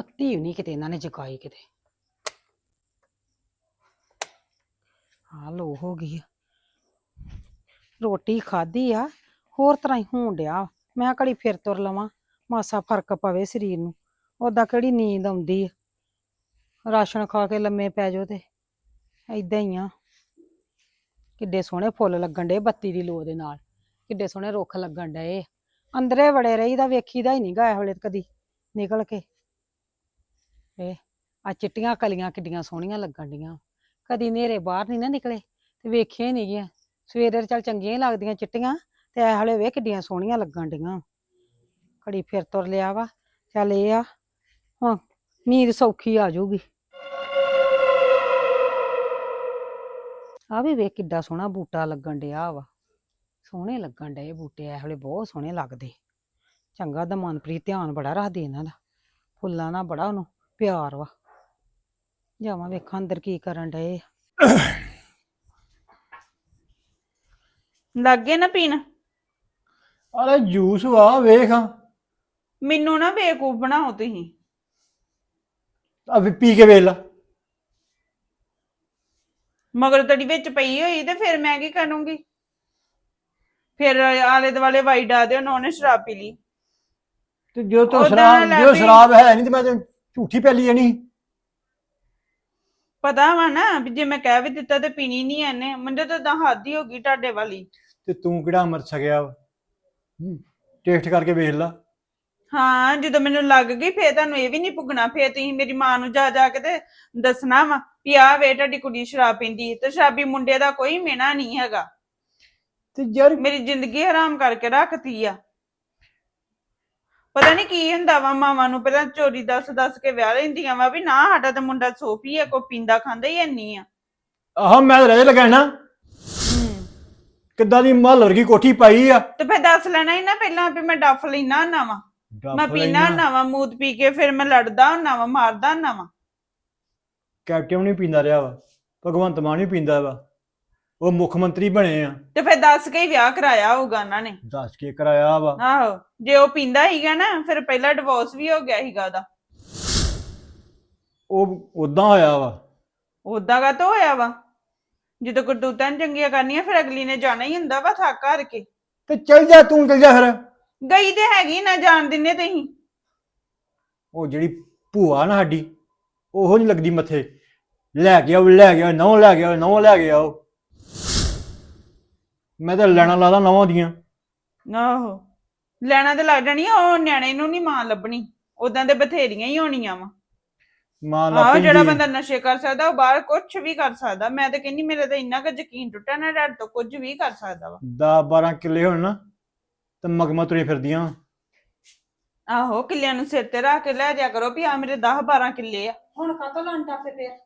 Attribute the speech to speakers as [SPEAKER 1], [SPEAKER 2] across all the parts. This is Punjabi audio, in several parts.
[SPEAKER 1] ਬੱਤੀ ਵੀ ਨਹੀਂ ਕਿਤੇ, ਇਹਨਾਂ ਨੇ ਜਗਾਈ ਕਿਤੇ। ਆ ਲੋ ਹੋ ਗਈ ਆ। ਰੋਟੀ ਖਾਧੀ ਆ, ਹੋਰ ਤਰ੍ਹਾਂ ਹੀ ਹੋਣ ਡਿਆ ਮੈਂ ਕਿਹਾ ਘੜੀ ਫਿਰ ਤੁਰ ਲਵਾਂ, ਮਾਸਾ ਫ਼ਰਕ ਪਵੇ ਸਰੀਰ ਨੂੰ। ਓਦਾਂ ਕਿਹੜੀ ਨੀਂਦ ਆਉਂਦੀ ਆ। ਰਾਸ਼ਨ ਖਾ ਕੇ ਲੰਮੇ ਪੈ ਜਾਓ ਤੇ, ਏਦਾਂ ਹੀ ਆ। ਕਿੱਡੇ ਸੋਹਣੇ ਫੁੱਲ ਲੱਗਣ ਡੇ ਬੱਤੀ ਦੀ ਲੋ ਦੇ ਨਾਲ। ਕਿੱਡੇ ਸੋਹਣੇ ਰੁੱਖ ਲੱਗਣ ਡਏ ਅੰਦਰੇ ਬੜੇ ਰਹੀਦਾ, ਵੇਖੀਦਾ ਹੀ ਨਹੀਂ ਗਾ ਇਹ ਵੇਲੇ ਕਦੀ। ਨਿਕਲ ਕੇ ਇਹ ਆ ਚਿੱਟੀਆਂ ਕਲੀਆਂ ਕਿੱਡੀਆਂ ਸੋਹਣੀਆਂ ਲੱਗਣ ਡੀਆਂ। ਕਦੀ ਨੇਰੇ ਬਾਹਰ ਨਹੀਂ ਨਾ ਨਿਕਲੇ ਤੇ ਵੇਖਿਆ ਹੀ ਨਹੀਂ ਗੀਆਂ। ਸਵੇਰੇ ਚੱਲ ਚੰਗੀਆਂ ਹੀ ਲੱਗਦੀਆਂ ਚਿੱਟੀਆਂ ਤੇ ਇਹ ਹਲੇ ਵੇਖ ਕਿੱਡੀਆਂ ਸੋਹਣੀਆਂ ਲੱਗਣ ਡੀਆਂ। ਘੜੀ ਫਿਰ ਤੁਰ ਲਿਆ ਵਾ, ਚੱਲ ਇਹ ਆ, ਹੁਣ ਨੀਂਦ ਸੌਖੀ ਆ ਜਾਊਗੀ। ਆ ਵੀ ਵੇਖ ਕਿੱਡਾ ਸੋਹਣਾ ਬੂਟਾ ਲੱਗਣ ਡਿਆ ਵਾ। ਸੋਹਣੇ ਲੱਗਣ ਡਏ ਬੂਟੇ ਇਹ ਹਲੇ ਬਹੁਤ ਸੋਹਣੇ ਲੱਗਦੇ। ਚੰਗਾ ਦਾ ਮਨਪ੍ਰੀਤ ਧਿਆਨ ਬੜਾ ਰੱਖਦੀ ਇਹਨਾਂ ਦਾ। ਫੁੱਲਾਂ ਨਾਲ ਬੜਾ ਉਹਨੂੰ ਪਿਆਰ ਵਾ। ਜਾਵਾਂ ਵੇਖਾਂ ਅੰਦਰ ਕੀ ਕਰਨ ਡਏ ਆ।
[SPEAKER 2] ਲੱਗੇ ਨਾ ਪੀਣ?
[SPEAKER 3] ਅਰੇ ਜੂਸ ਵਾ ਵੇਖ।
[SPEAKER 2] ਮੈਨੂੰ ਨਾ ਬੇਵਕੂਫ ਬਣਾਓ ਤੁਸੀਂ।
[SPEAKER 3] ਵੀ ਪੀ ਕੇ ਵੇਖ ਲਾ।
[SPEAKER 2] ਮਗਰ ਤੜੀ ਵਿੱਚ ਪਈ ਹੋਈ ਤੇ ਫਿਰ ਮੈਂ ਕੀ ਕਰੂੰਗੀ? ਫਿਰ ਆਲੇ ਦੁਆਲੇ ਵਾਈ ਡਾ ਦਿਓ ਨਾ ਉਹਨੇ ਸ਼ਰਾਬ ਪੀ ਲਈ।
[SPEAKER 3] ਤੇ ਜੋ ਤੋ
[SPEAKER 2] ਉਹਦਾ
[SPEAKER 3] ਸ਼ਰਾਬ ਜੋ ਸ਼ਰਾਬ ਹੈ ਨਹੀਂ ਤੇ ਮੈਂ ਤੇ ਝੂਠੀ ਪੈਲੀ ਜਾਣੀ
[SPEAKER 2] ਪਤਾ ਵਾ ਨਾ ਵੀ ਜੇ ਮੈਂ ਕਹਿ ਵੀ ਦਿੱਤਾ ਤੇ ਪੀਣੀ ਨਹੀਂ ਐਨੇ ਮੈਨੂੰ ਤਾਂ ਤਾਂ ਹੱਦ ਹੀ ਹੋ ਗਈ ਤੁਹਾਡੇ ਵਾਲੀ।
[SPEAKER 3] ਤੇ ਤੂੰ ਕਿਹੜਾ ਮਰ ਸਕਿਆ ਵਾ? ਹੂੰ, ਟੇਸਟ ਕਰਕੇ ਵੇਖ ਲਾ।
[SPEAKER 2] ਹਾਂ ਜਦੋਂ ਮੈਨੂੰ ਲੱਗ ਗਈ ਫੇਰ ਤੁਹਾਨੂੰ ਇਹ ਵੀ ਨਹੀਂ ਪੁੱਗਣਾ ਫੇਰ ਤੁਸੀਂ ਮੇਰੀ ਮਾਂ ਨੂੰ ਜਾ ਜਾ ਕੇ ਤੇ ਦੱਸਣਾ ਵਾ ਵੀ ਆਹ ਵੇ ਤੁਹਾਡੀ ਕੁੜੀ ਸ਼ਰਾਬ ਪੀਂਦੀ ਤੇ ਸ਼ਰਾਬੀ ਮੁੰਡੇ ਦਾ ਕੋਈ ਮੇਣਾ ਨਹੀਂ ਹੈਗਾ।
[SPEAKER 3] ਤੇ ਯਾਰ
[SPEAKER 2] ਮੇਰੀ ਜ਼ਿੰਦਗੀ ਹਰਾਮ ਕਰਕੇ ਰੱਖਤੀ ਆ। ਪਤਾ ਨਹੀਂ ਕੀ ਹੁੰਦਾ ਵਾ ਮਾਵਾਂ ਨੂੰ ਪਹਿਲਾਂ ਚੋਰੀ ਦੱਸ ਦੱਸ ਕੇ ਵਿਆਹ ਲੈਂਦੀਆਂ ਵਾ ਵੀ ਨਾ ਸਾਡਾ ਤਾਂ ਮੁੰਡਾ ਸੋਫੀ ਆ ਕੋ ਪੀਂਦਾ ਖਾਂਦਾ ਹੀ ਇੰਨੀ ਆ।
[SPEAKER 3] ਆਹ ਮੈਂ ਰਹਿ ਲਗਾਣਾ ਕਿੱਦਾਂ ਦੀ ਮਹਲ ਵਰਗੀ ਕੋਠੀ ਪਾਈ ਆ।
[SPEAKER 2] ਤੇ ਫਿਰ ਦੱਸ ਲੈਣਾ ਹੀ ਨਾ ਪਹਿਲਾਂ ਵੀ ਮੈਂ ਡੱਫ ਲੈਣਾ ਹੁੰਨਾ ਵਾ। ਮੈਂ ਪੀਣਾ। ਹੁੰਨਾ ਵਾ ਮੂਤ ਪੀ ਕੇ ਫਿਰ ਮੈਂ ਲੜਦਾ ਹੁੰਨਾ ਵਾ ਮਾਰਦਾ ਹੁੰਨਾ ਵਾ।
[SPEAKER 3] ਕੈਪਟਨ ਨਹੀਂ ਪੀਂਦਾ ਰਿਹਾ ਵਾ ਭਗਵੰਤ ਮਾਨ ਵੀ ਪੀਂਦਾ ਵਾ। ਉਹ ਮੁੱਖ ਮੰਤਰੀ ਬਣੇ ਆ।
[SPEAKER 2] ਤੇ ਫਿਰ ਦੱਸ ਕੇ ਹੀ ਵਿਆਹ ਕਰਾਇਆ ਹੋਊਗਾ ਉਹਨਾਂ ਨੇ।
[SPEAKER 3] ਦੱਸ ਕੇ ਕਰਾਇਆ ਵਾ।
[SPEAKER 2] ਆਹੋ ਜੇ ਉਹ ਪੀਂਦਾ ਹੀਗਾ ਨਾ ਫਿਰ ਪਹਿਲਾਂ ਡਿਵੋਰਸ ਵੀ ਹੋ ਗਿਆ ਹੀਗਾ ਉਹਦਾ।
[SPEAKER 3] ਉਹ ਉਦਾਂ ਹੋਇਆ ਵਾ।
[SPEAKER 2] ਉਦਾਂ ਕਾ ਹੋਇਆ ਵਾ? ਜਦੋਂ ਕਰਤੂਤਾਂ ਚੰਗੀਆਂ ਕਰਨੀਆਂ ਫਿਰ ਅਗਲੀ ਨੇ ਜਾਣਾ ਹੀ ਹੁੰਦਾ ਵਾ ਥੱਕ ਹਾਰ ਕੇ।
[SPEAKER 3] ਤੇ ਚੱਲ ਜਾ ਤੂੰ ਚੱਲ ਜਾ ਫਿਰ।
[SPEAKER 2] ਗਈ ਤੇ ਹੈਗੀ ਨਾ ਜਾਣ ਦਿੰਨੇ ਤੁਸੀਂ।
[SPEAKER 3] ਉਹ ਜਿਹੜੀ ਭੂਆ ਨਾ ਸਾਡੀ ਉਹੋ ਨਹੀਂ ਲੱਗਦੀ ਮੱਥੇ। ਲੈ ਗਿਆ ਲੈ ਗਿਆ ਨੌ ਲੈ ਗਿਆ ਨੌ ਲੈ ਗਿਆ ਉਹ ਮੈਂ ਤਾਂ ਲੈਣਾ ਲਾਦਾ ਨੌਂ ਦੀਆਂ।
[SPEAKER 2] ਆਹੋ ਲੈਣਾ ਤੇ ਲੱਗ ਜਾਣੀ ਆ ਉਹ ਨਿਆਣੇ ਨੂੰ ਨਹੀਂ ਮਾਂ ਲੱਭਣੀ ਉਦਾਂ ਦੇ ਬਥੇਰੀਆਂ ਹੀ ਹੋਣੀਆਂ ਵਾ।
[SPEAKER 3] ਮਾਂ
[SPEAKER 2] ਆਹੋ
[SPEAKER 3] ਲੱਗ
[SPEAKER 2] ਜਿਹੜਾ ਬੰਦਾ ਨਸ਼ੇ ਕਰ ਸਕਦਾ ਉਹ ਬਾਹਰ ਕੁਝ ਵੀ ਕਰ ਸਕਦਾ। ਮੈਂ ਤਾਂ ਕਹਿੰਦੀ ਮੇਰੇ ਤਾਂ ਇੰਨਾ ਕੁ ਯਕੀਨ ਟੁੱਟਾ ਨਾ ਡਰ ਤੋਂ ਕੁਝ ਵੀ ਕਰ ਸਕਦਾ ਵਾ।
[SPEAKER 3] 10 12 ਕਿੱਲੇ ਹੋਣ ਨਾ ਤੇ ਮਗਮਾ ਤੁਰੀ ਫਿਰਦੀਆਂ। ਵਾਂ।
[SPEAKER 2] ਆਹੋ ਕਿੱਲਿਆਂ ਨੂੰ ਸਿਰ ਤੇ ਰੱਖ ਕੇ ਲੈ ਜਾ ਕਰੋ ਵੀ ਆ ਮੇਰੇ 10 12 ਕਿੱਲੇ ਆ।
[SPEAKER 1] ਹੁਣ ਕਾਤੋਂ ਲੰਟਾ ਫੇ ਫੇਰ?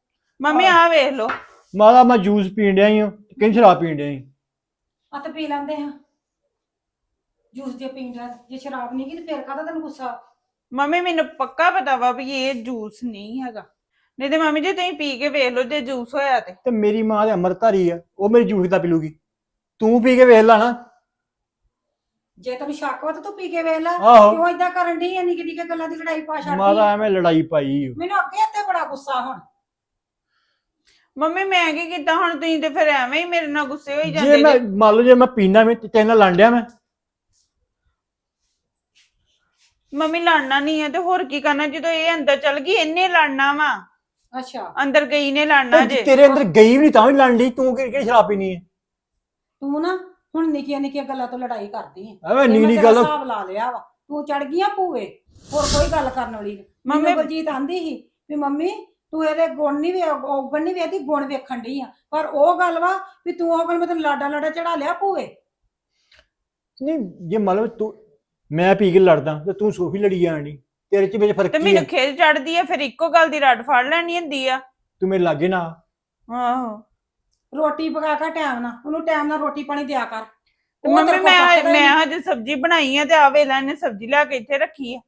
[SPEAKER 2] ਮੰਮੀ ਆ ਵੇਖ ਲੋ
[SPEAKER 3] ਮਾਦਾ ਮੈਂ ਜੂਸ ਪੀਣ ਡਿਆ ਹੀ ਹਾਂ ਕਿੰਨੀ ਸ਼ਰਾਬ ਪੀਣ ਡਿਆ ਸੀ
[SPEAKER 1] ਆ ਤੇ ਪੀ ਲੈਂਦੇ ਹਾਂ ਜੂਸ ਜੇ ਪੀਂਦਾ ਜੇ ਸ਼ਰਾਬ ਨਹੀਂ ਗੀ ਤੇ ਫੇਰ ਕਾਹਦਾ ਤੈਨੂੰ ਗੁੱਸਾ?
[SPEAKER 2] ਮੰਮੀ ਮੈਨੂੰ ਪੱਕਾ ਪਤਾ ਵਾ ਵੀ ਇਹ ਜੂਸ ਨਹੀਂ ਹੈਗਾ। ਨਹੀਂ ਤੇ ਮੰਮੀ ਜੀ ਤੁਸੀਂ ਪੀ ਕੇ ਵੇਖ ਲਓ ਜੇ ਜੂਸ ਹੋਇਆ ਤੇ।
[SPEAKER 3] ਤੇ ਮੇਰੀ ਮਾਂ ਦੇ ਅੰਮ੍ਰਿਤਧਾਰੀ ਆ ਉਹ ਮੇਰੀ ਜੂਸ ਦਾ ਪੀਲੂਗੀ? ਤੂੰ ਪੀ ਕੇ ਵੇਖ ਲੈ ਨਾ।
[SPEAKER 1] ਜੇ ਤੈਨੂੰ ਸ਼ੱਕ ਵਾ ਤਾਂ ਤੂੰ ਪੀ ਕੇ ਵੇਖ ਲੈ।
[SPEAKER 3] ਆਹੋ।
[SPEAKER 1] ਕਿਉਂ ਇਦਾਂ ਕਰਨ ਦੀ ਨਿੱਕੀ ਨਿੱਕੀ ਗੱਲਾਂ ਦੀ ਲੜਾਈ ਪਾ ਛੱਡਦੀ
[SPEAKER 3] ਮਾਦਾ
[SPEAKER 1] ਆ?
[SPEAKER 3] ਐਵੇਂ ਲੜਾਈ ਪਾਈ। ਓ।
[SPEAKER 1] ਮੈਨੂੰ ਅੱਗੇ ਤੇ ਬੜਾ ਗੁੱਸਾ ਹੁਣ।
[SPEAKER 2] ਮੰਮੀ ਮੈਂ ਕੀ ਕੀਤਾ ਹੁਣ? ਤੁਸੀਂ ਤੇ ਫਿਰ ਐਵੇਂ ਹੀ ਮੇਰੇ ਨਾਲ ਗੁੱਸੇ ਹੋਈ
[SPEAKER 3] ਜੇ
[SPEAKER 2] ਜਾਂਦੇ
[SPEAKER 3] ਮੈਂ
[SPEAKER 2] ਜੇ।
[SPEAKER 3] ਮੰਨ ਲਓ ਜੇ ਮੈਂ ਪੀਣਾ ਮੈਂ ਤੇ ਤੇਰੇ ਨਾਲ ਮੈਂ।
[SPEAKER 2] ਮੰਮੀ ਲੜਨਾ ਨਹੀਂ ਹੈ ਤੇ ਹੋਰ ਕੀ ਕਰਨਾ? ਜਦੋਂ ਇਹ ਅੰਦਰ ਚਲ ਗਈ ਇਹਨੇ ਲੜਨਾ ਵਾ।
[SPEAKER 1] ਅੱਛਾ।
[SPEAKER 2] ਅੰਦਰ ਗਈ ਨੇ ਲੜਨਾ ਜੇ।
[SPEAKER 3] ਤੇਰੇ ਅੰਦਰ ਗਈ ਵੀ ਨਹੀਂ ਤਾਂ ਵੀ ਲੜਨ ਡਈ। ਤੂੰ ਕਿ- ਕਿਹੜੀ ਸ਼ਰਾਬ ਪੀਣੀ ਹੈ?
[SPEAKER 1] ਤੂੰ ਨਾ ਹੁਣ ਨਿੱਕੀਆਂ ਨਿੱਕੀਆਂ ਗੱਲਾਂ ਤੋਂ ਲੜਾਈ ਕਰਦੀ ਹੈ
[SPEAKER 3] ਐਵੇਂ
[SPEAKER 1] ਤੇ
[SPEAKER 3] ਨੀ
[SPEAKER 1] ਮੈਂ
[SPEAKER 3] ਨੀ
[SPEAKER 1] ਤੇਰਾ
[SPEAKER 3] ਗੱਲ
[SPEAKER 1] ਹਿਸਾਬ ਲਾ ਲਿਆ ਵਾ। ਤੂੰ ਚੜ ਗਈਆਂ ਭੂਏ ਹੋਰ ਕੋਈ ਗੱਲ ਕਰਨ ਵਾਲੀ ਨਹੀਂ
[SPEAKER 2] ਮੰਮੀ
[SPEAKER 1] ਮੰਮੀ ਬਲਜੀਤ ਆਂਦੀ ਸੀ ਵੀ ਮੰਮੀ ਤੂੰ ਇਹਦੇ ਗੁਣ ਨਹੀਂ ਵੇ ਔਗਣ ਨਹੀਂ ਵੇਖਦੀ ਗੁਣ ਵੇਖਣ ਡਈ ਆ। ਪਰ ਉਹ ਗੱਲ ਵਾ ਵੀ ਤੂੰ ਉਹ ਗੱਲ ਮੈਂ ਤੈਨੂੰ ਲਾਡਾ ਲਾਡਾ ਚੜਾ ਲਿਆ ਭੂਏ
[SPEAKER 3] ਨਹੀਂ ਜੇ ਮੰਨ ਲਓ ਤੂੰ ਮੈਂ ਪੀ ਕੇ ਲੜਦਾ ਤੇ ਤੂੰ ਸੋਫੀ ਲੜੀ ਜਾਣੀ ਤੇਰੇ ਚ ਵਿੱਚ ਫ਼ਰਕ
[SPEAKER 2] ਤੇ
[SPEAKER 3] ਕੀ
[SPEAKER 2] ਮੈਨੂੰ
[SPEAKER 3] ਹੈ
[SPEAKER 2] ਖੇਲ ਚੜਦੀ ਆ ਫਿਰ ਇੱਕੋ ਗੱਲ ਦੀ ਰੱਡ ਫੜ ਲੈਣੀ ਹੁੰਦੀ ਆ।
[SPEAKER 3] ਤੂੰ ਮੇਰੇ ਲਾਗੇ ਨਾ
[SPEAKER 2] ਆਹੋ।
[SPEAKER 1] ਰੋਟੀ ਪਕਾ ਕੇ ਟਾਈਮ ਨਾਲ ਉਹਨੂੰ ਟਾਈਮ ਨਾਲ ਰੋਟੀ ਪਾਣੀ ਦਿਆ ਕਰ।
[SPEAKER 2] ਤੇ
[SPEAKER 1] ਉਹ
[SPEAKER 2] ਮੰਮੀ
[SPEAKER 1] ਤੇਰੇ ਕੋਲ
[SPEAKER 2] ਮੈਂ
[SPEAKER 1] ਪੱਕਦਾ ਹੀ
[SPEAKER 2] ਮੈਂ
[SPEAKER 1] ਨਹੀਂ।
[SPEAKER 2] ਹਜੇ ਸਬਜ਼ੀ ਬਣਾਈ ਆ ਤੇ ਆ ਵੇਲਾ ਇਹਨੇ ਸਬਜ਼ੀ ਲਿਆ ਕੇ ਇੱਥੇ ਰੱਖੀ ਆ।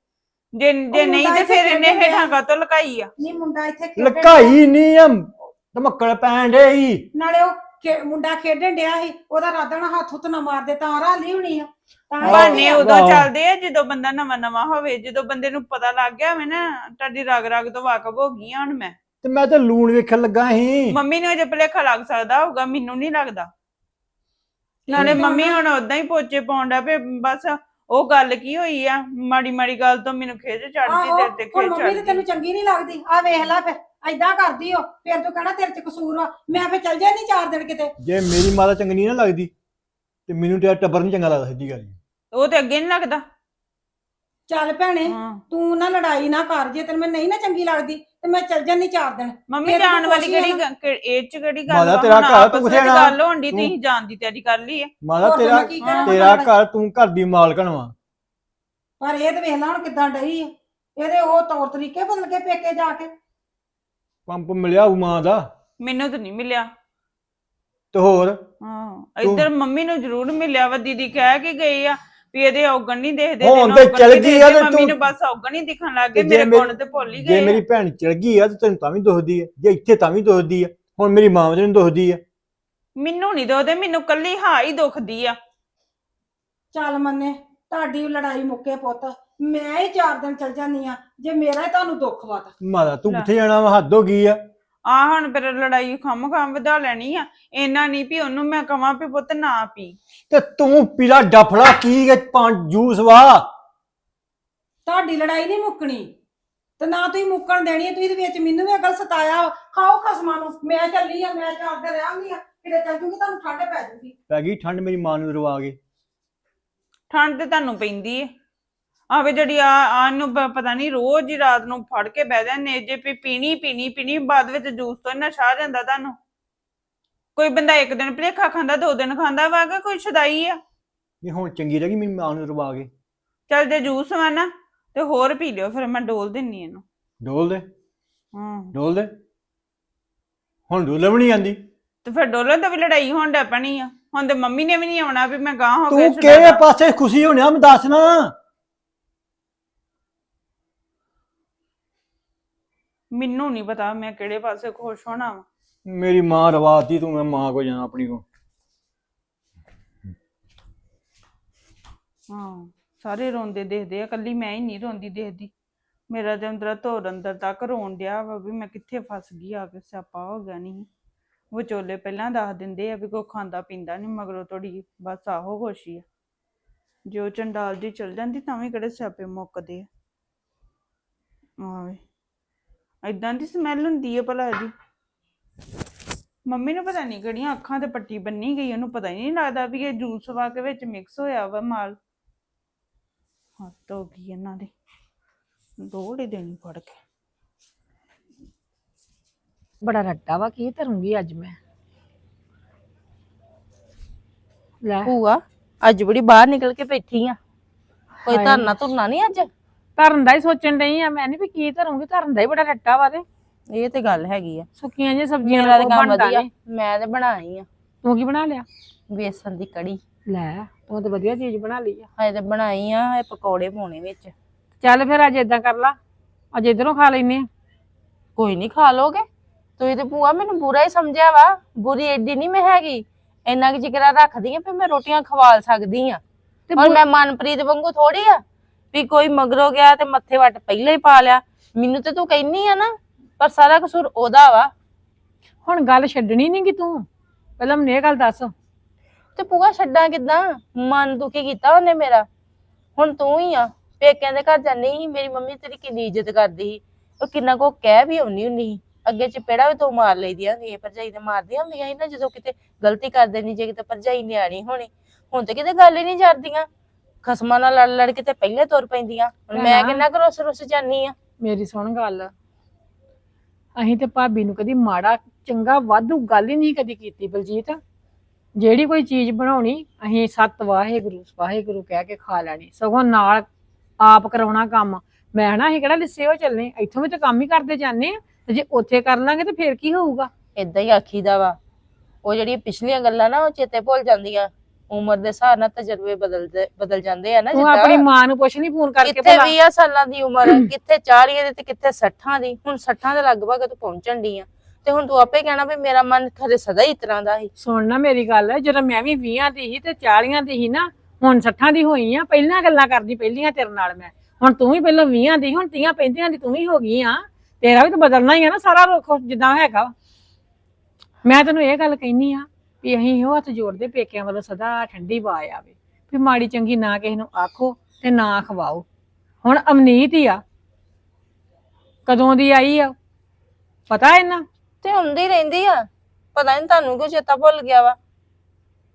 [SPEAKER 2] ਜੇ ਜੇ
[SPEAKER 1] ਉਹ
[SPEAKER 2] ਨਹੀਂ
[SPEAKER 1] ਮੁੰਡਾ
[SPEAKER 2] ਤੇ
[SPEAKER 1] ਇੱਥੇ
[SPEAKER 2] ਫਿਰ ਇਹਨੇ
[SPEAKER 1] ਖੇਡਣ ਡਿਆ।
[SPEAKER 2] ਹੇਠਾਂ ਕਾਤੋਂ ਲਕਾਈ ਆ
[SPEAKER 1] ਨਹੀਂ ਮੁੰਡਾ ਇੱਥੇ ਖੇਡਣ
[SPEAKER 3] ਲਕਾਈ ਨਹੀਂ ਆ ਧਮਕੜ ਪੈਣ ਡਈ
[SPEAKER 1] ਨਾਲੇ ਉਹ ਖੇ- ਮੁੰਡਾ ਖੇਡਣ ਡਿਆ ਸੀ ਉਹਦਾ ਰਾਦਾ ਨਾਲ ਹੱਥ ਹੁੱਤ ਨਾ ਮਾਰਦੇ ਤਾਂ ਰਾਲੀ ਹੋਣੀ ਆ
[SPEAKER 4] ਤਾਂ
[SPEAKER 2] ਬਹਾਨੇ। ਉਦੋਂ। ਚੱਲਦੇ ਆ ਜਦੋਂ ਬੰਦਾ ਨਵਾਂ ਨਵਾਂ ਹੋਵੇ ਜਦੋਂ ਬੰਦੇ ਨੂੰ ਪਤਾ ਲੱਗ ਗਿਆ ਹੋਵੇ ਨਾ ਤੁਹਾਡੀ ਰਗ ਰਗ ਤੋਂ ਵਾਕਫ ਹੋ ਗਈ ਆ ਹੁਣ ਮੈਂ
[SPEAKER 3] ਤੇ ਮੈਂ ਤੇ ਲੂਣ ਵੇਖਣ ਲੱਗਾ ਸੀ
[SPEAKER 2] ਮੰਮੀ ਨੂੰ ਅਜੇ ਭੁਲੇਖਾ ਲੱਗ ਸਕਦਾ ਹੋਊਗਾ ਮੈਨੂੰ ਨਹੀਂ ਲੱਗਦਾ ਨਾਲੇ ਮੰਮੀ
[SPEAKER 4] ਨਾ।
[SPEAKER 2] ਹੁਣ ਉਦਾਂ ਹੀ ਪੋਚੇ ਪਾਉਣ ਡਿਆ ਪਏ ਬਸ ਉਹ ਗੱਲ ਕੀ ਹੋਈ ਆ? ਮਾੜੀ ਮਾੜੀ ਗੱਲ ਤੋਂ ਮੈਨੂੰ ਖਿਜ ਚੜਦੀ
[SPEAKER 4] ਆਹੋ,
[SPEAKER 2] ਤੇ ਤੇ
[SPEAKER 4] ਹੁਣ
[SPEAKER 2] ਖਿਜ
[SPEAKER 4] ਮੰਮੀ ਤੇ
[SPEAKER 2] ਚੜਦੀ।
[SPEAKER 4] ਤੈਨੂੰ ਚੰਗੀ ਨਹੀਂ ਲੱਗਦੀ। ਆ ਵੇਖ ਲੈ ਫਿਰ ਐਦਾਂ ਕਰਦੀ ਓ ਫਿਰ ਤੂੰ ਕਹਿਣਾ ਤੇਰੇ ਚ ਕਸੂਰ ਵਾ। ਮੈਂ ਫਿਰ ਚੱਲ ਜਾਂਦੀ ਚਾਰ ਦਿਨ ਕਿਤੇ।
[SPEAKER 3] ਜੇ ਮੇਰੀ ਮਾਤਾ ਚੰਗੀ ਨਹੀਂ ਨਾ ਲੱਗਦੀ ਤੇ ਮੈਨੂੰ ਤੇਰਾ ਟੱਬਰ ਨਹੀਂ ਚੰਗਾ ਲੱਗਦਾ ਸਿੱਧੀ ਗੱਲ। ਜੀ।
[SPEAKER 2] ਉਹ ਤੇ ਅੱਗੇ ਨਹੀਂ ਲੱਗਦਾ।
[SPEAKER 4] ਚੱਲ ਭੈਣੇ
[SPEAKER 2] ਹਾਂ।
[SPEAKER 4] ਤੂੰ ਨਾ ਲੜਾਈ ਨਾ ਕਰ ਜੇ ਤੈਨੂੰ ਮੈਂ ਨਹੀਂ ਨਾ ਚੰਗੀ ਲੱਗਦੀ ਤੇ ਮੈਂ ਚੱਲ ਜਾਂਦੀ ਚਾਰ ਦਿਨ।
[SPEAKER 2] ਮੰਮੀ
[SPEAKER 4] ਫਿਰ ਤੂੰ
[SPEAKER 2] ਜਾਣ ਵਾਲੀ
[SPEAKER 4] ਖੁਸ਼ ਹੀ ਆ
[SPEAKER 2] ਕਿਹੜੀ
[SPEAKER 4] ਨਾ।
[SPEAKER 2] ਗ- ਕਿ- ਇਹ ਚ ਕਿਹੜੀ ਗੱਲ
[SPEAKER 3] ਮਾਤਾ? ਤੇਰਾ
[SPEAKER 2] ਹੁਣ
[SPEAKER 3] ਘਰ, ਤੂੰ ਕਿੱਥੇ
[SPEAKER 2] ਗੱਲ ਹੋਣ ਦੀ
[SPEAKER 3] ਤੂੰ-
[SPEAKER 2] ਤੁਸੀਂ ਜਾਣ ਦੀ ਤਿਆਰੀ ਕਰ ਲਈ ਹੈ
[SPEAKER 4] ਹੋਰ ਫਿਰ
[SPEAKER 3] ਤੇਰਾ
[SPEAKER 4] ਕੀ
[SPEAKER 3] ਤੇਰਾ? ਘਰ ਤੂੰ ਘਰ ਦੀ ਮਾਲਕਣ ਵਾ।
[SPEAKER 4] ਪਰ ਇਹ ਤੇ ਵੇਖ ਲੈ ਹੁਣ ਕਿਦਾਂ ਡਈ ਆ। ਇਹਦੇ ਉਹ ਤੌਰ ਤਰੀਕੇ ਬਦਲ ਕੇ ਪੇਕੇ ਜਾ ਕੇ।
[SPEAKER 3] ਪੰਪ ਮਿਲਿਆ ਉਹ ਮਾਂ ਦਾ।
[SPEAKER 2] ਮੈਨੂੰ ਤਾਂ ਨਹੀਂ ਮਿਲਿਆ।
[SPEAKER 3] ਤੇ ਹੋਰ?
[SPEAKER 2] ਹਾਂ ਇੱਧਰ ਮੰਮੀ ਨੂੰ ਜ਼ਰੂਰ ਮਿਲਿਆ ਵਾ ਦੀਦੀ ਕਹਿ ਕੇ ਗਏ ਆ। ਵੀ ਇਹਦੇ ਔਗਣ ਨਹੀਂ ਦੇਖਦੇ
[SPEAKER 3] ਹੁਣ ਤੇ ਚਲ ਗਈ ਆ
[SPEAKER 2] ਦੇਖਦੇ,
[SPEAKER 3] ਤੇ
[SPEAKER 2] ਮੰਮੀ
[SPEAKER 3] ਤੂੰ-
[SPEAKER 2] ਨੂੰ ਬਸ ਔਗਣ ਹੀ ਦਿਖਣ ਲੱਗ ਗਏ
[SPEAKER 3] ਤੇ ਜੇ
[SPEAKER 2] ਮੇਰੇ
[SPEAKER 3] ਮੇਰੀ-
[SPEAKER 2] ਗੁਣ ਤੇ ਭੁੱਲ ਹੀ
[SPEAKER 3] ਜੇ
[SPEAKER 2] ਗਏ।
[SPEAKER 3] ਮੇਰੀ ਭੈਣ ਚਲ ਗਈ ਆ ਤੇ ਤੈਨੂੰ ਤਾਂ ਵੀ ਦੁਖਦੀ ਆ ਜੇ ਇੱਥੇ ਤਾਂ ਵੀ ਦੁਖਦੀ ਆ ਹੁਣ ਮੇਰੀ ਮਾਂ ਤੈਨੂੰ ਦੁਖਦੀ ਆ।
[SPEAKER 2] ਮੈਨੂੰ ਨਹੀਂ ਦੋਦੇ ਮੈਨੂੰ ਕੱਲੀ ਹਾਂ ਹੀ ਦੁਖਦੀ ਆ।
[SPEAKER 4] ਚੱਲ ਮੰਨੇ ਤੁਹਾਡੀ ਲੜਾਈ ਮੁੱਕੇ ਪੁੱਤ ਮੈਂ ਹੀ ਚਾਰ ਦਿਨ ਚੱਲ ਜਾਂਦੀ ਆ ਜੇ ਮੇਰਾ ਹੀ ਤੁਹਾਨੂੰ ਦੁੱਖ ਵਾ ਤਾਂ।
[SPEAKER 3] ਮਾਤਾ ਤੂੰ
[SPEAKER 2] ਲੈ।
[SPEAKER 3] ਕਿੱਥੇ ਜਾਣਾ ਵਾ? ਹੱਦ ਹੋ ਗਈ ਆ।
[SPEAKER 2] ਆ ਹੁਣ ਫਿਰ ਲੜਾਈ ਖੰਮ ਖੰਮ ਵਧਾ ਲੈਣੀ ਆ। ਇੰਨਾ ਨਹੀਂ ਵੀ ਉਹਨੂੰ ਮੈਂ ਕਵਾਂ ਵੀ ਪੁੱਤ ਨਾ ਪੀ।
[SPEAKER 3] ਤੇ ਤੂੰ ਪੀਲਾ ਡਫੜਾ ਕੀ ਹੈ ਪੰਜ ਜੂਸ ਵਾ?
[SPEAKER 4] ਤੁਹਾਡੀ ਲੜਾਈ ਨਹੀਂ ਮੁੱਕਣੀ। ਤੇ ਨਾ ਤੁਸੀਂ ਮੁੱਕਣ ਦੇਣੀ ਤੁਸੀਂ ਦੇ ਵਿੱਚ ਮੈਨੂੰ ਵੀ ਅਗਲ ਸਤਾਇਆ ਵਾ। ਖਾਓ ਖਸਮਾਂ ਨੂੰ। ਮੈਂ ਚੱਲੀ ਆ ਮੈਂ ਚਾਰ ਦਿਨ ਰਹਾਂਗੀ ਆ। ਕਿਤੇ ਚੱਲ ਜੂਗੀ ਤੁਹਾਨੂੰ ਠੰਡ ਪੈ ਜੂਗੀ।
[SPEAKER 3] ਪੈ ਗਈ ਠੰਡ ਮੇਰੀ ਮਾਂ ਨੂੰ ਰਵਾ ਕੇ।
[SPEAKER 2] ਠੰਡ ਤੇ ਤੁਹਾਨੂੰ ਪੈਂਦੀ ਏ। ਆਵੇ ਜਿਹੜੀ ਆ ਆ ਨੂੰ ਪ- ਪਤਾ ਨਹੀਂ ਰੋਜ਼ ਹੀ ਰਾਤ ਨੂੰ ਫੜ ਕੇ ਬਹਿ ਜਾਂਦੇ ਜੇ ਵੀ ਪੀਣੀ ਪੀਣੀ ਪੀਣੀ ਬਾਅਦ ਵਿੱਚ ਜੂਸ ਤੋਂ ਨਸ਼ਾ ਆ ਜਾਂਦਾ ਤੁਹਾਨੂੰ। ਕੋਈ ਬੰਦਾ ਇੱਕ ਦਿਨ ਭਲੇਖਾ ਖਾਂਦਾ ਦੋ ਦਿਨ ਖਾਂਦਾ ਵਾ ਕਿ ਕੋਈ ਛਦਾਈ ਆ?
[SPEAKER 3] ਨਹੀਂ ਹੁਣ ਚੰਗੀ ਰਹੀ ਮੇਰੀ ਮਾਂ ਨੂੰ ਰਵਾ ਕੇ।
[SPEAKER 2] ਚੱਲ ਜੇ ਜੂਸ ਵਾ ਨਾ ਤੇ ਹੋਰ ਪੀ ਲਿਓ ਫਿਰ ਮੈਂ ਡੋਲ ਦਿੰਨੀ ਇਹਨੂੰ।
[SPEAKER 3] ਡੋਲ ਦੇ?
[SPEAKER 2] ਹਾਂ।
[SPEAKER 3] ਡੋਲ ਦੇ? ਹੁਣ ਡੋਲ ਵੀ ਨਹੀਂ ਆਂਦੀ।
[SPEAKER 2] ਤੇ ਫਿਰ ਡੋਲਣ ਤੇ ਵੀ ਲੜਾਈ ਹੋਣ ਡੈ ਪਣੀ ਆ। ਹੁਣ ਤੇ ਮੰਮੀ ਨੇ ਵੀ ਨਹੀਂ ਆਉਣਾ ਵੀ ਮੈਂ ਗਾਂ ਹੋ ਕੇ
[SPEAKER 3] ਤੂੰ। ਕਿਹੜੇ ਪਾਸੇ ਖੁਸ਼ੀ ਹੋਣਿਆ ਮੈਂ ਦੱਸ ਨਾ
[SPEAKER 2] ਮੈਨੂੰ ਨਹੀਂ ਪਤਾ ਮੈਂ ਕਿਹੜੇ ਪਾਸੇ ਖੁਸ਼ ਹੋਣਾ ਵਾ।
[SPEAKER 3] ਮੇਰੀ ਮਾਂ ਰਵਾਤੀ ਤੂੰ ਮੈਂ ਮਾਂ ਕੋ ਜਾਣਾ ਆਪਣੀ ਕੋ।
[SPEAKER 2] ਹਾਂ ਸਾਰੇ ਰੋਂਦੇ ਦੇਖਦੇ ਆ ਕੱਲੀ ਮੈਂ ਹੀ ਨਹੀਂ ਰੋਂਦੀ ਦੇਖਦੀ। ਮੇਰਾ ਤੇ ਅੰਦਰ ਧੋਰ ਅੰਦਰ ਤੱਕ ਰੋਣ ਡਿਆ ਵਾ ਵੀ ਮੈਂ ਕਿੱਥੇ ਫਸ ਗਈ ਆ ਕੇ ਸਿਆਪਾ ਹੋ ਗਿਆ ਨਹੀਂ ਵਿਚੋਲੇ ਪਹਿਲਾਂ ਦੱਸ ਦਿੰਦੇ ਆ ਵੀ ਕੋਈ ਖਾਂਦਾ ਪੀਂਦਾ ਨਹੀਂ ਮਗਰੋਂ ਥੋੜੀ ਬਸ ਆਹੋ ਖੁਸ਼ੀ ਆ। ਜੋ ਚੰਡਾਲ ਜੀ ਚਲ ਜਾਂਦੀ ਤਾਂ ਵੀ ਕਿਹੜੇ ਸਿਆਪੇ ਮੁੱਕਦੇ ਆ। ਆਵੇ। ਐਦਾਂ ਦੀ ਸਮੈਲ ਹੁੰਦੀ ਹੈ ਭਲਾ ਜੀ ਮੰਮੀ ਨੂੰ ਪਤਾ ਨਹੀਂ ਕਿਹੜੀਆਂ ਅੱਖਾਂ ਤੇ ਪੱਟੀ ਬੰਨੀ ਗਈ ਉਹਨੂੰ ਪਤਾ ਹੀ ਨਹੀਂ ਲੱਗਦਾ ਵੀ ਇਹ ਜੂਸ ਵਾ ਕੇ ਵਿੱਚ ਮਿਕਸ ਹੋਇਆ ਵਾ ਮਾਲ। ਹੱਦ ਹੋ ਗਈ ਇਹਨਾਂ ਦੀ। ਹੀ ਦੇਣੀ ਫੜ ਕੇ।
[SPEAKER 5] ਬੜਾ ਰੱਟਾ ਵਾ ਕੀ ਧਰੂੰਗੀ ਅੱਜ ਮੈਂ? ਲੈ।
[SPEAKER 6] ਭੂਆ ਅੱਜ ਬੜੀ ਬਾਹਰ ਨਿਕਲ ਕੇ ਬੈਠੀ ਆ। ਕੋਈ। ਧਰਨਾ ਧੁਰਨਾ ਨਹੀਂ ਅੱਜ?
[SPEAKER 5] ਧਰਨ ਦਾ ਹੀ ਸੋਚਣ ਡਈ ਆ ਮੈਂ ਨਹੀਂ ਵੀ ਕੀ ਧਰੂੰਗੀ ਧਰਨ ਦਾ ਹੀ ਬੜਾ ਰੱਟਾ ਵਾ ਤੇ।
[SPEAKER 6] ਇਹ ਤੇ ਗੱਲ ਹੈਗੀ ਆ।
[SPEAKER 5] ਸੁੱਕੀਆਂ ਜਿਹੀਆਂ ਸਬਜ਼ੀਆਂ
[SPEAKER 6] ਮੇਰਾ ਤੇ ਕੰਮ ਵਧੀਆ। ਮੈਂ ਤੇ ਬਣਾਈ ਆ।
[SPEAKER 5] ਤੂੰ ਕੀ ਬਣਾ ਲਿਆ?
[SPEAKER 6] ਬੇਸਨ ਦੀ ਕੜੀ।
[SPEAKER 5] ਲੈ ਤੂੰ ਤੇ ਵਧੀਆ ਚੀਜ਼ ਬਣਾ ਲਈ ਆ।
[SPEAKER 6] ਹਜੇ ਤੇ ਬਣਾਈ ਆ ਇਹ ਪਕੌੜੇ ਪਾਉਣੇ ਵਿੱਚ।
[SPEAKER 5] ਚੱਲ ਫਿਰ ਅੱਜ ਇਦਾਂ ਕਰ ਲਾ ਅੱਜ ਇਧਰੋਂ ਖਾ ਲੈਨੇ
[SPEAKER 6] ਕੋਈ ਨਹੀਂ ਖਾ ਲੋਗੇ। ਤੁਸੀਂ ਤੇ ਭੂਆ ਮੈਨੂੰ ਬੁਰਾ ਹੀ ਸਮਝਿਆ ਵਾ। ਬੁਰੀ ਐਡੀ ਨਹੀਂ ਮੈਂ ਹੈਗੀ। ਇੰਨਾ ਕਿ ਜਿਗਰਾ ਰੱਖਦੀ ਆ ਫਿਰ ਮੈਂ ਰੋਟੀਆਂ ਖਵਾਲ ਸਕਦੀ ਆ।
[SPEAKER 5] ਤੇ
[SPEAKER 6] ਮੈਂ ਮਨਪ੍ਰੀਤ ਵਾਂਗੂ ਥੋੜੀ ਆ। ਵੀ ਕੋਈ ਮਗਰੋਂ ਗਿਆ ਤੇ ਮੱਥੇ ਵੱਟ ਪਹਿਲਾਂ ਹੀ ਪਾ ਲਿਆ। ਮੈਨੂੰ ਤੇ ਤੂੰ ਕਹਿਨੀ ਆ ਨਾ ਪਰ ਸਾਰਾ ਕਸੂਰ ਉਹਦਾ ਵਾ।
[SPEAKER 5] ਹੁਣ ਗੱਲ ਛੱਡਣੀ ਨਹੀਂ ਕਿ ਤੂੰ। ਪਹਿਲਾਂ ਮੈਨੂੰ ਇਹ ਗੱਲ ਦੱਸ।
[SPEAKER 6] ਤੇ ਭੂਆ ਛੱਡਾਂ ਕਿਦਾਂ? ਮਨ ਦੁਖੀ ਕੀਤਾ ਉਹਨੇ ਮੇਰਾ। ਹੁਣ ਤੂੰ ਹੀ ਆ। ਪੇਕਿਆਂ ਦੇ ਘਰ ਜਾਂਦੀ ਸੀ ਮੇਰੀ ਮੰਮੀ ਤੇਰੀ ਕਿੰਨੀ ਇੱਜ਼ਤ ਕਰਦੀ ਸੀ। ਉਹ ਕਿੰਨਾ ਕੋ ਕਹਿ ਵੀ ਆਉਣੀ ਹੁੰਦੀ ਸੀ। ਅੱਗੇ ਚਪੇੜਾ ਵੀ ਤੂੰ ਮਾਰ ਲਈਦੀਆਂ ਹੁੰਦੀਆਂ ਭਰਜਾਈ ਤੇ ਮਾਰਦੀਆਂ ਹੁੰਦੀਆਂ ਸੀ ਨਾ ਜਦੋਂ ਕਿਤੇ ਗਲਤੀ ਕਰ ਦੇਣੀ ਜੇ ਕਿਤੇ ਭਰਜਾਈ ਨਿਆਣੀ ਹੋਣੀ। ਹੁਣ ਤੇ ਕਿਤੇ ਗੱਲ ਹੀ ਨਹੀਂ ਕਰਦੀਆਂ ਖਸਮਾਂ ਨਾਲ ਲੜ ਲੜ ਕੇ ਤੇ ਪਹਿਲੇ ਤੁਰ ਪੈਂਦੀਆਂ। ਹੁਣ ਮੈਂ
[SPEAKER 5] ਭੈਣਾ।
[SPEAKER 6] ਕਿੰਨਾ ਕੁ ਰੁੱਸ ਰੁੱਸ ਜਾਨੀ ਆ?
[SPEAKER 5] ਮੇਰੀ ਸੁਣ ਗੱਲ। ਅਸੀਂ ਤੇ ਭਾਬੀ ਨੂੰ ਕਦੀ ਮਾੜਾ ਚੰਗਾ ਵਾਧੂ ਗੱਲ ਹੀ ਨਹੀਂ ਕਦੀ ਕੀਤੀ ਬਲਜੀਤ। ਜਿਹੜੀ ਕੋਈ ਚੀਜ਼ ਬਣਾਉਣੀ ਅਸੀਂ ਸੱਤ ਵਾਹਿਗੁਰੂ ਵਾਹਿਗੁਰੂ ਕਹਿ ਕੇ ਖਾ ਲੈਣੀ। ਸਗੋਂ ਨਾਲ ਆਪ ਕਰਾਉਣਾ ਕੰਮ। ਮੈਂ ਨਾ ਅਸੀਂ ਕਿਹੜਾ ਲਿੱਸੇ ਹੋ ਚੱਲਨੇ ਇੱਥੋਂ ਵੀ ਤਾਂ ਕੰਮ ਹੀ ਕਰਦੇ ਜਾਂਦੇ ਆ। ਤੇ ਜੇ ਉੱਥੇ ਕਰ ਲਾਂਗੇ ਤੇ ਫੇਰ ਕੀ ਹੋਊਗਾ?
[SPEAKER 6] ਇਦਾਂ ਹੀ ਆਖੀਦਾ ਵਾ। ਉਹ ਜਿਹੜੀਆਂ ਪਿਛਲੀਆਂ ਗੱਲਾਂ ਨਾ ਉਹ ਚੇਤੇ ਭੁੱਲ ਜਾਂਦੀਆਂ। ਉਮਰ ਦੇ ਹਿਸਾਬ ਨਾਲ ਤਜਰਬੇ ਬਦਲਦੇ ਬਦਲ ਜਾਂਦੇ ਆ ਨਾ
[SPEAKER 5] ਤੂੰ ਆਪਣੀ ਮਾਂ ਨੂੰ ਪੁੱਛ ਨਹੀਂ ਫੋਨ ਕਰਕੇ
[SPEAKER 6] ਕਿੱਥੇ
[SPEAKER 5] ਭਲਾ।
[SPEAKER 6] 20 ਸਾਲਾਂ ਦੀ ਉਮਰ ਕਿੱਥੇ 40 ਦੀ ਤੇ ਕਿੱਥੇ 60 ਦੀ। ਹੁਣ 60 ਦੇ ਲਗਭਗ ਤੂੰ ਪਹੁੰਚਣ ਦੀ ਆ। ਤੇ ਹੁਣ ਤੂੰ ਆਪੇ ਕਹਿਣਾ ਵੀ ਮੇਰਾ ਮਨ ਖਰੇ ਸਦਾ ਹੀ ਤਰ੍ਹਾਂ ਦਾ ਸੀ।
[SPEAKER 5] ਸੁਣ ਨਾ ਮੇਰੀ ਗੱਲ ਜਦੋਂ ਮੈਂ ਵੀ 20 ਦੀ ਸੀ ਤੇ 40 ਦੀ ਸੀ ਨਾ ਹੁਣ ਸੱਠਾਂ ਦੀ ਹੋਈ ਆ। ਪਹਿਲਾਂ ਗੱਲਾਂ ਕਰਦੀ ਪਹਿਲੀਆਂ ਤੇਰੇ ਨਾਲ ਮੈਂ। ਹੁਣ ਤੂੰ ਵੀ ਪਹਿਲਾਂ 20 ਦੀ ਹੁਣ 30 35 ਦੀ ਤੂੰ ਵੀ ਹੋ ਗਈ ਆ। ਤੇਰਾ ਵੀ ਤਾਂ ਬਦਲਣਾ ਹੀ ਆ ਨਾ ਸਾਰਾ ਰੁੱਖ ਜਿੱਦਾਂ ਹੈਗਾ। ਮੈਂ ਤੈਨੂੰ ਇਹ ਗੱਲ ਕਹਿਨੀ ਆ ਵੀ ਅਸੀਂ ਇਹੋ ਹੱਥ ਜੋੜਦੇ ਪੇਕਿਆਂ ਵੱਲੋਂ ਸਦਾ ਠੰਡੀ ਵਾ ਆਵੇ। ਵੀ ਮਾੜੀ ਚੰਗੀ ਨਾ ਕਿਸੇ ਨੂੰ ਆਖੋ ਤੇ ਨਾ ਖਵਾਓ। ਹੁਣ ਅਮਨੀਤ ਹੀ ਆ। ਕਦੋਂ ਦੀ ਆਈ ਆ? ਪਤਾ ਇਹਨਾਂ?
[SPEAKER 6] ਤੇ ਹੁੰਦੀ ਰਹਿੰਦੀ ਆ। ਪਤਾ ਨਹੀਂ ਤੁਹਾਨੂੰ ਕਿਉਂ ਚੇਤਾ ਭੁੱਲ ਗਿਆ ਵਾ।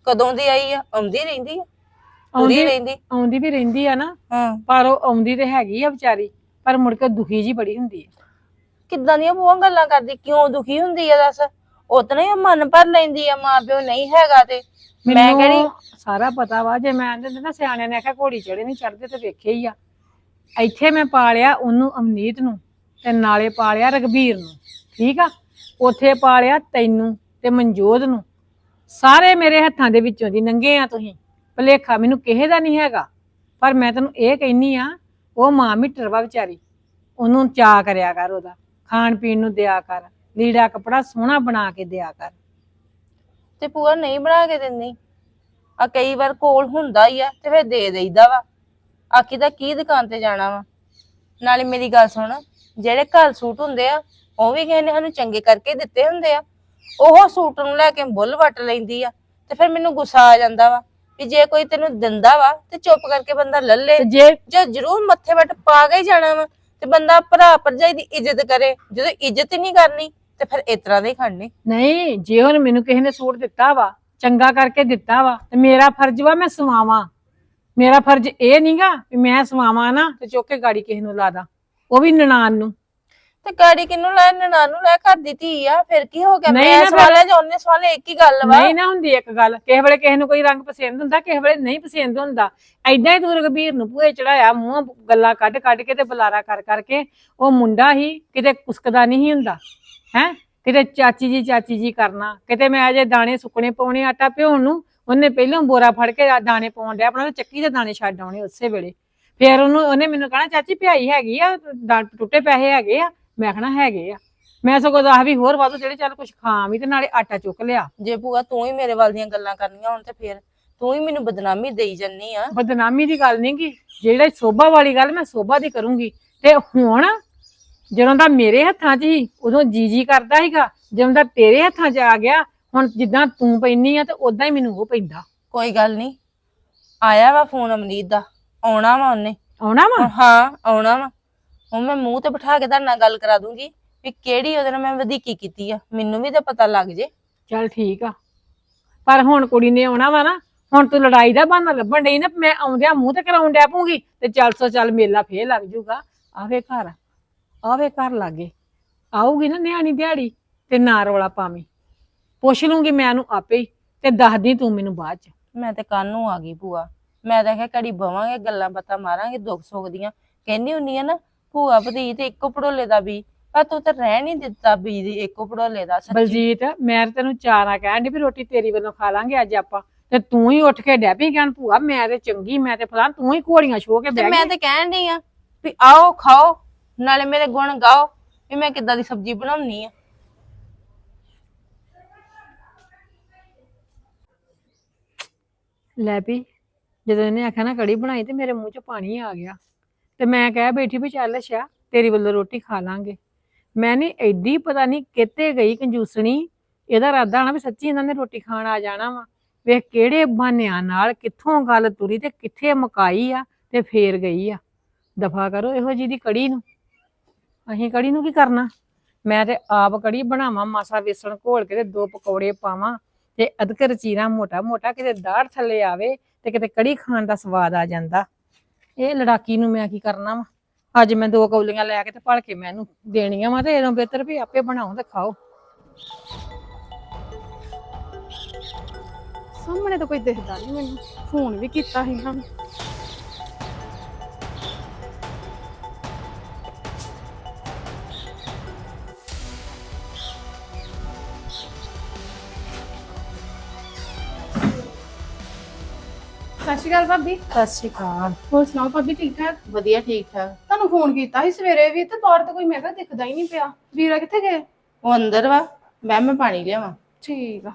[SPEAKER 6] ਕਦੋਂ ਦੀ ਆਈ ਆ? ਆਉਂਦੀ ਰਹਿੰਦੀ ਆ।
[SPEAKER 5] ਆਉਂਦੀ
[SPEAKER 6] ਰਹਿੰਦੀ।
[SPEAKER 5] ਆਉਂਦੀ ਵੀ ਰਹਿੰਦੀ ਆ ਨਾ।
[SPEAKER 6] ਹਾਂ।
[SPEAKER 5] ਪਰ ਉਹ ਆਉਂਦੀ ਤੇ ਹੈਗੀ ਆ ਵਿਚਾਰੀ। ਪਰ ਮੁੜ ਕੇ ਦੁਖੀ ਜੀ ਬੜੀ ਹੁੰਦੀ ਆ।
[SPEAKER 6] ਕਿੱਦਾਂ ਦੀਆਂ ਬੂਆਂ ਗੱਲਾਂ ਕਰਦੀ? ਕਿਉਂ ਦੁਖੀ ਹੁੰਦੀ ਆ ਦੱਸ? ਉਤਨਾ ਹੀ ਮਨ ਭਰ ਲੈਂਦੀ ਆ ਮਾਂ ਪਿਓ ਨਹੀਂ ਹੈਗਾ ਤੇ। ਮੈਂ
[SPEAKER 5] ਮੈਨੂੰ
[SPEAKER 6] ਕਿਹੜੀ
[SPEAKER 5] ਸਾਰਾ ਪਤਾ ਵਾ ਜੇ ਮੈਂ ਆਂਦੇ ਨਾ ਸਿਆਣਿਆਂ ਨੇ ਆਖਿਆ ਘੋੜੀ ਚੜੇ ਨਹੀਂ ਚੜਦੇ ਤੇ ਵੇਖੇ ਹੀ ਆ। ਇੱਥੇ ਮੈਂ ਪਾਲਿਆ ਉਹਨੂੰ ਅਮਨੀਤ ਨੂੰ ਤੇ ਨਾਲੇ ਪਾਲਿਆ ਰਗਵੀਰ ਨੂੰ ਠੀਕ ਆ? ਉੱਥੇ ਪਾਲਿਆ ਤੈਨੂੰ ਤੇ ਮਨਜੋਤ ਨੂੰ। ਸਾਰੇ ਮੇਰੇ ਹੱਥਾਂ ਦੇ ਵਿੱਚੋਂ ਦੀ ਨੰਗੇ ਆ ਤੁਸੀਂ। ਭਲੇਖਾ ਮੈਨੂੰ ਕਿਸੇ ਦਾ ਨਹੀਂ ਹੈਗਾ। ਪਰ ਮੈਂ ਤੈਨੂੰ ਇਹ ਕਹਿਨੀ ਆ ਉਹ ਮਾਂ ਮਿੱਟਰ ਵਾ ਵਿਚਾਰੀ। ਉਹਨੂੰ ਚਾਅ ਕਰਿਆ ਕਰ ਉਹਦਾ। ਖਾਣ ਪੀਣ ਨੂੰ ਦਿਆ ਕਰ। ਲੀੜਾ ਕਪੜਾ ਸੋਹਣਾ ਬਣਾ ਕੇ ਦਿਆ ਕਰ।
[SPEAKER 6] ਤੇ ਭੂਆ ਨਹੀਂ ਬਣਾ ਕੇ ਦਿੰਦੀ। ਆ ਕਈ ਵਾਰ ਕੋਲ ਹੁੰਦਾ ਹੀ ਆ ਤੇ ਫਿਰ ਦੇ ਦੇਈਦਾ ਵਾ। ਆਖੀ ਦਾ ਕੀ ਦੁਕਾਨ ਤੇ ਜਾਣਾ ਵਾ। ਨਾਲੇ ਮੇਰੀ ਗੱਲ ਸੁਣ ਜਿਹੜੇ ਘਰ ਸੂਟ ਹੁੰਦੇ ਆ ਉਹ ਵੀ ਕਿਸੇ ਨੇ ਸਾਨੂੰ ਚੰਗੇ ਕਰਕੇ ਦਿੱਤੇ ਹੁੰਦੇ ਆ। ਉਹ ਸੂਟ ਨੂੰ ਲੈ ਕੇ ਬੁੱਲ ਵੱਟ ਲੈਂਦੀ ਆ ਤੇ ਫਿਰ ਮੈਨੂੰ ਗੁੱਸਾ ਆ ਜਾਂਦਾ ਵਾ ਵੀ ਜੇ ਕੋਈ ਤੈਨੂੰ ਦਿੰਦਾ ਵਾ ਤੇ ਚੁੱਪ ਕਰਕੇ ਬੰਦਾ ਲੱਲੇ
[SPEAKER 5] ਤੇ ਜੇ
[SPEAKER 6] ਜੇ ਜ਼ਰੂਰ ਮੱਥੇ ਵੱਟ ਪਾ ਕੇ ਹੀ ਜਾਣਾ ਵਾ ਤੇ ਬੰਦਾ ਭਰਾ ਭਰਜਾਈ ਦੀ ਇੱਜ਼ਤ ਕਰੇ। ਜਦੋਂ ਇੱਜ਼ਤ ਹੀ ਨਹੀਂ ਕਰਨੀ ਤੇ ਫਿਰ ਇਸ ਤਰ੍ਹਾਂ ਦੇ ਹੀ ਖੜਨੇ।
[SPEAKER 5] ਨਹੀਂ ਜੇ ਹੁਣ ਮੈਨੂੰ ਕਿਸੇ ਨੇ ਸੂਟ ਦਿੱਤਾ ਵਾ ਚੰਗਾ ਕਰਕੇ ਦਿੱਤਾ ਵਾ ਤੇ ਮੇਰਾ ਫਰਜ਼ ਵਾ ਮੈਂ ਸਵਾਵਾਂ। ਮੇਰਾ ਫਰਜ਼ ਇਹ ਨਹੀਂਗਾ ਵੀ ਮੈਂ ਸਵਾਵਾਂ ਨਾ ਤੇ ਚੁੱਕ ਕੇ ਗਾੜੀ ਕਿਸੇ ਨੂੰ ਲਾ ਦਾਂ। ਉਹ ਵੀ ਨਨਾਣ ਨੂੰ।
[SPEAKER 6] ਤੇ ਗਾੜੀ ਕਿਨੂੰ ਲੈ ਨਨਾਣ ਨੂੰ ਲੈ ਘਰ ਦੀ ਧੀ ਆ ਫਿਰ ਕੀ ਹੋ ਗਿਆ?
[SPEAKER 5] ਨਹੀਂ
[SPEAKER 6] ਮੈਂ
[SPEAKER 5] ਨਾ ਫਿਰ-
[SPEAKER 6] ਸਵਾਲੇ ਜਾਂ ਉਹਨੇ ਸਵਾਲੇ ਇੱਕ ਹੀ ਗੱਲ ਵਾ।
[SPEAKER 5] ਨਹੀਂ ਨਾ ਹੁੰਦੀ ਇੱਕ ਗੱਲ। ਕਿਸੇ ਵੇਲੇ ਕਿਸੇ ਨੂੰ ਕੋਈ ਰੰਗ ਪਸੰਦ ਹੁੰਦਾ ਕਿਸੇ ਵੇਲੇ ਨਹੀਂ ਪਸੰਦ ਹੁੰਦਾ। ਐਦਾਂ ਹੀ ਤੂੰ ਰਘਬੀਰ ਨੂੰ ਭੂਏ ਚੜਾਇਆ ਮੂੰਹ ਗੱਲਾਂ ਕੱਢ ਕੱਢ ਕੇ ਤੇ ਬੁਲਾਰਾ ਕਰ ਕਰਕੇ ਉਹ ਮੁੰਡਾ ਹੀ ਕਿਤੇ ਕੁਸਕਦਾ ਨਹੀਂ ਹੁੰਦਾ। ਹੈ? ਕਿਤੇ ਚਾਚੀ ਜੀ ਚਾਚੀ ਜੀ ਕਰਨਾ। ਕਿਤੇ ਮੈਂ ਅਜੇ ਦਾਣੇ ਸੁੱਕਣੇ ਪਾਉਣੇ ਆਟਾ ਭਿਉਣ ਨੂੰ ਉਹਨੇ ਪਹਿਲਾਂ ਬੋਰਾ ਫੜ ਕੇ ਦਾਣੇ ਪਾਉਣ ਡਿਆ ਆਪਣਾ ਚੱਕੀ ਦੇ ਦਾਣੇ ਛੱਡ ਆਉਣੇ ਉਸੇ ਵੇਲੇ। ਫਿਰ ਉਹਨੂੰ ਉਹਨੇ ਮੈਨੂੰ ਕਹਣਾ ਚਾਚੀ ਪਿਆਈ ਹੈਗੀ ਆ ਦਾ- ਟੁੱਟੇ ਪੈਸੇ ਹੈਗੇ ਆ। ਮੈਂ ਕਹਣਾ ਹੈਗੇ ਆ। ਮੈਂ ਸਗੋਂ ਦੱਸ ਵੀ ਹੋਰ ਵਾਧੂ ਜਿਹੜੇ ਚੱਲ ਕੁਝ ਖਾਵੀਂ ਤੇ ਨਾਲੇ ਆਟਾ ਚੁੱਕ ਲਿਆ।
[SPEAKER 6] ਜੇ ਭੂਆ ਤੂੰ ਹੀ ਮੇਰੇ ਵੱਲ ਦੀਆਂ ਗੱਲਾਂ ਕਰਨੀਆਂ ਹੁਣ ਤੇ ਫਿਰ ਤੂੰ ਹੀ ਮੈਨੂੰ ਬਦਨਾਮੀ ਦੇਈ ਜੰਨੀ ਆ।
[SPEAKER 5] ਬਦਨਾਮੀ ਦੀ ਗੱਲ ਨਹੀਂ ਗੀ। ਜਿਹੜਾ ਸੋਭਾ ਵਾਲੀ ਗੱਲ ਮੈਂ ਸੋਭਾ ਦੀ ਕਰੂੰਗੀ। ਤੇ ਹੁਣ ਜਦੋਂ ਦਾ ਮੇਰੇ ਹੱਥਾਂ 'ਚ ਹੀ ਉਦੋਂ ਜੀ ਜੀ ਕਰਦਾ ਸੀਗਾ। ਜਦੋਂ ਦਾ ਤੇਰੇ ਹੱਥਾਂ 'ਚ ਆ ਗਿਆ ਹੁਣ ਜਿੱਦਾਂ ਤੂੰ ਪੈਣੀ ਆ ਤੇ ਉਦਾਂ ਹੀ ਮੈਨੂੰ ਉਹ ਪੈਂਦਾ।
[SPEAKER 6] ਕੋਈ ਗੱਲ ਨਹੀਂ। ਆਇਆ ਵਾ ਫੋਨ ਅਮਨੀਤ ਦਾ। ਆਉਣਾ ਵਾ ਉਹਨੇ।
[SPEAKER 5] ਆਉਣਾ ਵਾ?
[SPEAKER 6] ਹਾਂ ਆਉਣਾ ਵਾ। ਹੁਣ ਮੈਂ ਮੂੰਹ ਤੇ ਬਿਠਾ ਕੇ ਤੁਹਾਡੇ ਨਾਲ ਗੱਲ ਕਰਾ ਦੂੰਗੀ ਵੀ ਕਿਹੜੀ ਉਹਦੇ ਨਾਲ ਮੈਂ ਵਧੀਕੀ ਕੀਤੀ ਆ। ਮੈਨੂੰ ਵੀ ਤਾਂ ਪਤਾ ਲੱਗ ਜੇ।
[SPEAKER 5] ਚੱਲ ਠੀਕ ਆ। ਪਰ ਹੁਣ ਕੁੜੀ ਨੇ ਆਉਣਾ ਵਾ ਨਾ ਹੁਣ ਤੂੰ ਲੜਾਈ ਦਾ ਬਹਾਨਾ ਲੱਭਣ ਡਈ ਨਾ ਮੈਂ ਆਉਂਦਿਆਂ ਮੂੰਹ ਤੇ ਕਰਾਉਣ ਡੈ ਪੂੰਗੀ ਤੇ ਚੱਲ ਸੋ ਚੱਲ ਮੇਲਾ ਫੇਰ ਲੱਗ ਜੂਗਾ। ਆਵੇ ਘਰ। ਆਵੇ ਘਰ ਲਾਗੇ। ਆਊਗੀ ਨਾ ਨਿਆਣੀ ਦਿਹਾੜੀ ਤੇ ਨਾ ਰੌਲਾ ਪਾਵੀਂ। ਪੁੱਛ ਲੂੰਗੀ ਮੈਂ ਉਹਨੂੰ ਆਪੇ ਹੀ ਤੇ ਦੱਸਦੀ ਤੂੰ ਮੈਨੂੰ ਬਾਅਦ ਚ।
[SPEAKER 6] ਮੈਂ ਤੇ ਕੱਲ ਨੂੰ ਆ ਗਈ ਭੂਆ। ਮੈਂ ਤਾਂ ਕਿਹਾ ਘੜੀ ਬਵਾਂਗੇ ਗੱਲਾਂ ਬਾਤਾਂ ਮਾਰਾਂਗੇ ਦੁੱਖ ਸੁੱਖ ਦੀਆਂ। ਕਹਿੰਦੀ ਹੁੰਨੀ ਆ ਨਾ ਭੂਆ ਭਤੀ ਤੇ ਇੱਕੋ ਪੜੋਲੇ ਦਾ ਵੀ ਪਰ ਤੂੰ ਤਾਂ ਰਹਿ ਨਹੀਂ ਦਿੱਤਾ ਵੀ ਦੀ ਇੱਕੋ ਪੜੋਲੇ ਦਾ ਸੱਚੀ।
[SPEAKER 5] ਬਲਜੀਤ ਮੈਂ ਤਾਂ ਤੈਨੂੰ ਚਾਰਾ ਕਹਿਣ ਡਈ ਵੀ ਰੋਟੀ ਤੇਰੀ ਵੱਲੋਂ ਖਾ ਲਾਂਗੇ ਅੱਜ ਆਪਾਂ। ਤੇ ਤੂੰ ਹੀ ਉੱਠ ਕੇ ਡੈ ਪਈ ਕਹਿਣ ਭੂਆ ਮੈਂ ਤੇ ਚੰਗੀ ਮੈਂ ਤੇ ਫਲਾਂ ਤੂੰ ਹੀ ਘੋੜੀਆਂ ਛੋ ਕੇ
[SPEAKER 6] ਤੇ
[SPEAKER 5] ਬਹਿ
[SPEAKER 6] ਮੈਂ
[SPEAKER 5] ਗਈ।
[SPEAKER 6] ਤੇ ਕਹਿਣ ਡਈ ਆ ਵੀ ਆਓ ਖਾਓ। ਨਾਲੇ ਮੇਰੇ ਗੁਣ ਗਾਓ ਵੀ ਮੈਂ ਕਿੱਦਾਂ ਦੀ ਸਬਜ਼ੀ ਬਣਾਉਣੀ ਆ।
[SPEAKER 5] ਲੈ ਵੀ, ਜਦੋਂ ਇਹਨੇ ਆਖਿਆ ਨਾ ਕੜੀ ਬਣਾਈ ਤੇ ਮੇਰੇ ਮੂੰਹ 'ਚ ਪਾਣੀ ਆ ਗਿਆ। ਤੇ ਮੈਂ ਕਹਿ, ਬੈਠੀ ਵੀ ਚੱਲ ਅੱਛਾ ਤੇਰੀ ਵੱਲੋਂ ਰੋਟੀ ਖਾ ਲਾਂਗੇ। ਮੈਂ ਨਹੀਂ ਐਡੀ ਪਤਾ ਨਹੀਂ ਕਿਤੇ ਗਈ ਕੰਜੂਸਣੀ। ਇਹਦਾ ਇਰਾਦਾ ਨਾ ਵੀ ਸੱਚੀ ਇਹਨਾਂ ਨੇ ਰੋਟੀ ਖਾਣ ਆ ਜਾਣਾ ਵਾ। ਵੇਖ ਕਿਹੜੇ ਬਹਾਨਿਆਂ ਨਾਲ ਕਿੱਥੋਂ ਗੱਲ ਤੁਰੀ ਤੇ ਕਿੱਥੇ ਮੁਕਾਈ ਆ ਤੇ ਫੇਰ ਗਈ ਆ। ਦਫਾ ਕਰੋ ਇਹੋ ਜੀ ਦੀ ਕੜੀ ਨੂੰ। ਅਸੀਂ ਕੜੀ ਨੂੰ ਕੀ ਕਰਨਾ? ਮੈਂ ਤੇ ਆਪ ਕੜੀ ਬਣਾਵਾਂ, ਮਾਸਾ ਵੇਸਣ ਘੋਲ ਕੇ ਤੇ ਦੋ ਪਕੌੜੇ ਪਾਵਾਂ ਤੇ ਅਦਕਰ ਚੀਰਾ ਮੋਟਾ ਮੋਟਾ ਕਿਤੇ ਦਾੜ ਥੱਲੇ ਆਵੇ ਤੇ ਕਿਤੇ ਕੜੀ ਖਾਣ ਦਾ ਸਵਾਦ ਆ ਜਾਂਦਾ। ਇਹ ਲੜਾਕੀ ਨੂੰ ਮੈਂ ਕੀ ਕਰਨਾ ਵਾ? ਅੱਜ ਮੈਂ ਦੋ ਕੌਲੀਆਂ ਲੈ ਕੇ ਤੇ ਭਲ ਕੇ ਮੈਂ ਇਹਨੂੰ ਦੇਣੀਆਂ ਵਾ ਤੇ ਇਹਦੋਂ ਬਿਹਤਰ ਵੀ ਆਪੇ ਬਣਾਓ ਤੇ ਖਾਓ।
[SPEAKER 7] ਸਾਹਮਣੇ ਤਾਂ ਕੋਈ ਦਿਖਦਾ ਨਹੀਂ ਮੈਨੂੰ। ਫੋਨ ਵੀ ਕੀਤਾ ਸੀ ਹਾਂ ਸਤਿ ਸ਼੍ਰੀ ਅਕਾਲ ਭਾਬੀ।
[SPEAKER 6] ਸਤਿ ਸ਼੍ਰੀ ਅਕਾਲ।
[SPEAKER 7] ਹੋਰ ਸੁਣਾਓ ਭਾਬੀ ਠੀਕ ਠਾਕ?
[SPEAKER 6] ਵਧੀਆ ਠੀਕ ਠਾਕ।
[SPEAKER 7] ਤੁਹਾਨੂੰ ਫੋਨ ਕੀਤਾ ਸੀ ਸਵੇਰੇ ਵੀ ਤੇ ਬਾਹਰ ਤਾਂ ਕੋਈ ਮੈਂ ਕਿਹਾ ਦਿਖਦਾ ਹੀ ਨਹੀਂ ਪਿਆ। ਵੀਰਾ ਕਿੱਥੇ ਗਏ?
[SPEAKER 6] ਉਹ ਅੰਦਰ ਵਾ। ਮੈਂ ਮੈਂ ਪਾਣੀ ਲਿਆਵਾਂ।
[SPEAKER 7] ਠੀਕ ਆ।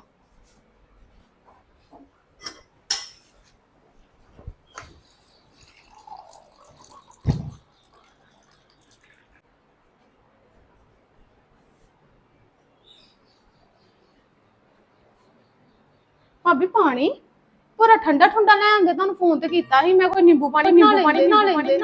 [SPEAKER 7] ਭਾਬੀ ਪਾਣੀ? ਪੂਰਾ ਠੰਡਾ ਠੰਡਾ ਲੈ ਆਂਦੇ ਤੁਹਾਨੂੰ ਫੋਨ ਤੇ ਕੀਤਾ ਸੀ ਮੈਂ ਕੋਈ ਨਿੰਬੂ ਪਾਣੀ ਨਿੰਬੂ ਪਾਣੀ ਬਣਾ ਲੈਂਦੇ।